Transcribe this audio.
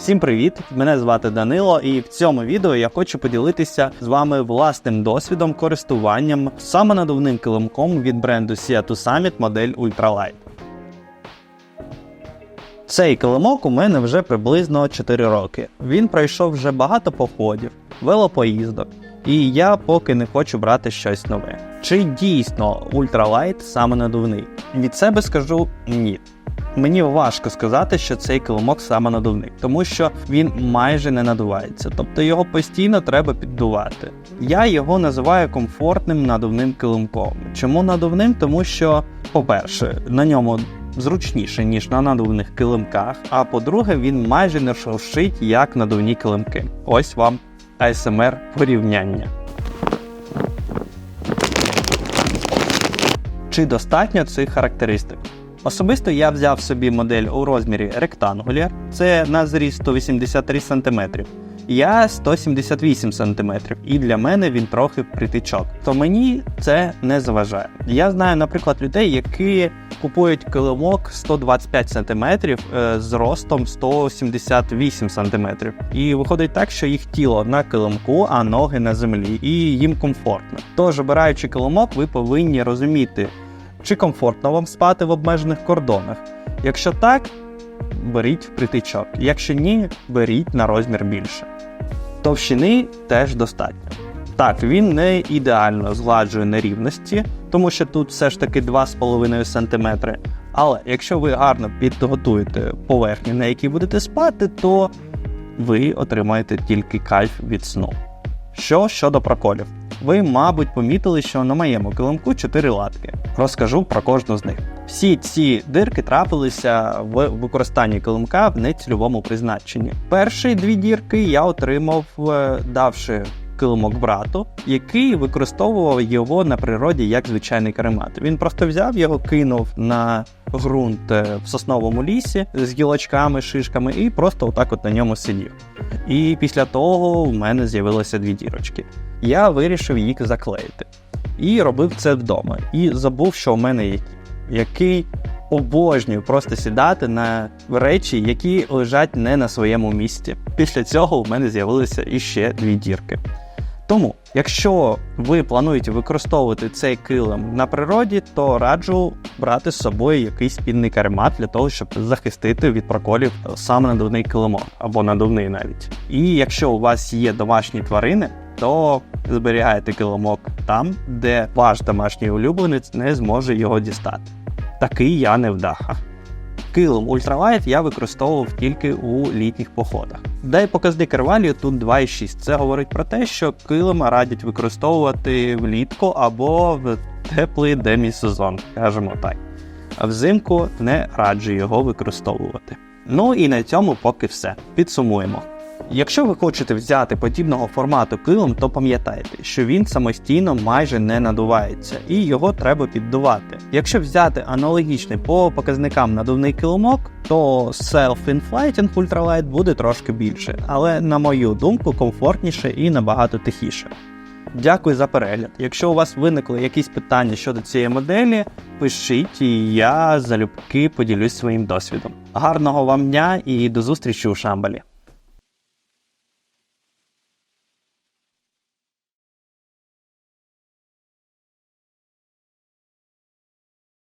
Всім привіт! Мене звати Данило, і в цьому відео я хочу поділитися з вами власним досвідом користуванням самонадувним килимком від бренду Seattle Summit модель Ultralight. Цей килимок у мене вже приблизно 4 роки. Він пройшов вже багато походів, велопоїздок, і я поки не хочу брати щось нове. Чи дійсно ультралайт самонадувний? Від себе скажу ні. Мені важко сказати, що цей килимок самонадувний, тому що він майже не надувається, тобто його постійно треба піддувати. Я його називаю комфортним надувним килимком. Чому надувним? Тому що, по-перше, на ньому зручніше, ніж на надувних килимках, а по-друге, він майже не шуршить, як надувні килимки. Ось вам ASMR порівняння. Чи достатньо цих характеристик? Особисто я взяв собі модель у розмірі Rectangular, це на зріст 183 см. Я 178 см, і для мене він трохи притичок. То мені це не заважає. Я знаю, наприклад, людей, які купують килимок 125 см е, з ростом 178 см. І виходить так, що їх тіло на килимку, а ноги на землі, і їм комфортно. Тож, обираючи килимок, ви повинні розуміти, чи комфортно вам спати в обмежених кордонах. Якщо так, беріть притичок. Якщо ні, беріть на розмір більше. Товщини теж достатньо. Так, він не ідеально згладжує нерівності, тому що тут все ж таки 2,5 см. Але якщо ви гарно підготуєте поверхню, на якій будете спати, то ви отримаєте тільки кайф від сну. Що щодо проколів? Ви, мабуть, помітили, що на моєму килимку 4 латки. Розкажу про кожну з них. Всі ці дирки трапилися в використанні килимка в нецільовому призначенні. Перші дві дірки я отримав, е, давши килимок брату, який використовував його на природі як звичайний каремат. Він просто взяв його, кинув на ґрунт е, в сосновому лісі з гілочками, шишками, і просто отак от на ньому сидів. І після того в мене з'явилося дві дірочки. Я вирішив їх заклеїти. І робив це вдома. І забув, що в мене є який обожнює просто сідати на речі, які лежать не на своєму місці. Після цього у мене з'явилися іще дві дірки. Тому, якщо ви плануєте використовувати цей килим на природі, то раджу брати з собою якийсь спільний каремат для того, щоб захистити від проколів саме надувний килимок або надувний навіть. І якщо у вас є домашні тварини, то зберігайте килимок там, де ваш домашній улюбленець не зможе його дістати. Такий я невдаха. Килим ультралайт я використовував тільки у літніх походах. Дай показник Ервалію тут 2,6. Це говорить про те, що килим радять використовувати влітку або в теплий демісезон, скажімо так. А взимку не раджу його використовувати. Ну і на цьому поки все. Підсумуємо. Якщо ви хочете взяти подібного формату килим, то пам'ятайте, що він самостійно майже не надувається і його треба піддувати. Якщо взяти аналогічний по показникам надувний килимок, то Self-Inflating Ultralight буде трошки більше, але на мою думку комфортніше і набагато тихіше. Дякую за перегляд. Якщо у вас виникли якісь питання щодо цієї моделі, пишіть, і я залюбки поділюсь своїм досвідом. Гарного вам дня і до зустрічі у Шамбалі!